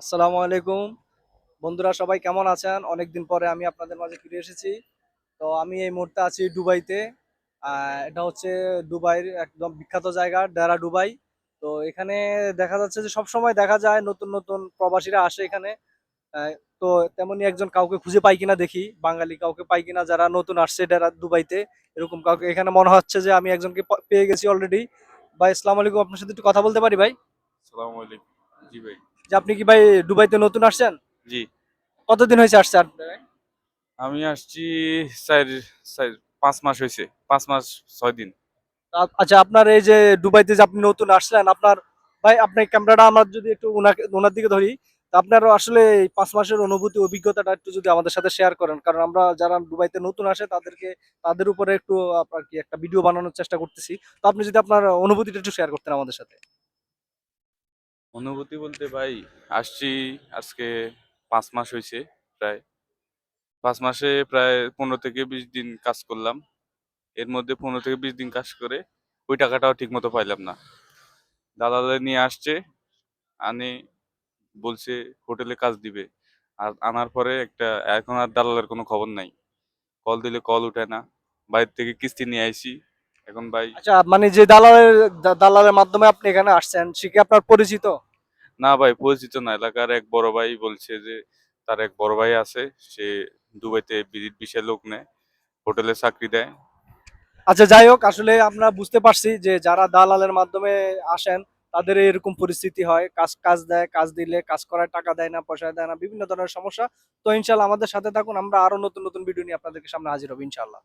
আসসালামু আলাইকুম। বন্ধুরা, সবাই কেমন আছেন? অনেকদিন পরে আমি আপনাদের মাঝে ফিরে এসেছি। তো আমি এই মুহূর্তে আছি দুবাইতে। এটা হচ্ছে দুবাইয়ের একদম বিখ্যাত জায়গা ডেরা দুবাই। তো এখানে দেখা যাচ্ছে যে সব সময় দেখা যায় নতুন নতুন প্রবাসীরা আসে এখানে। তো তেমনি একজন কাউকে খুঁজে পাই কিনা দেখি। বাঙালি কাউকে পাই কিনা, যারা নতুন আসছে ডেরা দুবাইতে, এরকম কাউকে। এখানে মনে হচ্ছে যে আমি একজনকে পেয়ে গেছি অলরেডি ভাই, আসসালামু আলাইকুম। আপনার সাথে একটু কথা বলতে পারি ভাই? সালাম আলাইকুম। জি ভাই। যে আপনি কি ভাই দুবাইতে নতুন আসছেন? জি। কতদিন হয়েছে আসছে আপনি আমি আসছি চার চার পাঁচ মাস হয়েছে। পাঁচ মাস ছয় দিন। আচ্ছা আপনার এই যে দুবাইতে যে আপনি নতুন আসলেন আপনার ভাই আপনার ক্যামেরাটা আমার যদি একটু ওনাকে ওনার দিকে ধরি আপনার আসলে এই পাঁচ মাসের অনুভূতি অভিজ্ঞতাটা একটু যদি আমাদের সাথে শেয়ার করেন। কারণ আমরা যারা দুবাইতে নতুন আসে তাদেরকে তাদের উপরে একটু আপনার কি একটা ভিডিও বানানোর চেষ্টা করতেছি। তো আপনি যদি আপনার অনুভূতিটা একটু শেয়ার করতেন আমাদের সাথে। অনুভূতি বলতে ভাই, আসছি আজকে পাঁচ মাস হয়েছে প্রায়। পাঁচ মাসে প্রায় পনেরো থেকে বিশ দিন কাজ করলাম। এর মধ্যে পনেরো থেকে বিশ দিন কাজ করে ওই টাকাটাও ঠিক মতো পাইলাম না। দালালে নিয়ে আসছে, আনে বলছে হোটেলে কাজ দিবে। আর আনার পরে একটা, এখন আর দালালের কোনো খবর নাই। কল দিলে কল উঠে না। বাইরে থেকে কিস্তি নিয়ে আইছি। এখন ভাই আচ্ছা মানে যে দালালের দালালের মাধ্যমে আপনি এখানে আসছেন সে কি আপনার পরিচিত? না ভাই পরিচিত না। এলাকার এক বড় ভাই বলছে যে তার এক বড় ভাই আছে সে দুবাইতে লোক নেয় হোটেলে চাকরি দেয়। আচ্ছা যাই হোক আসলে আমরা বুঝতে পারছি যে যারা দালালের মাধ্যমে আসেন তাদের এরকম পরিস্থিতি হয়। কাজ কাজ দেয় কাজ দিলে কাজ করার টাকা দেয় না পয়সা দেয় না বিভিন্ন ধরনের সমস্যা। তো ইনশাল্লাহ আমাদের সাথে থাকুন আমরা আরও নতুন নতুন ভিডিও নিয়ে আপনাদেরকে সামনে হাজির হব ইনশাল্লাহ।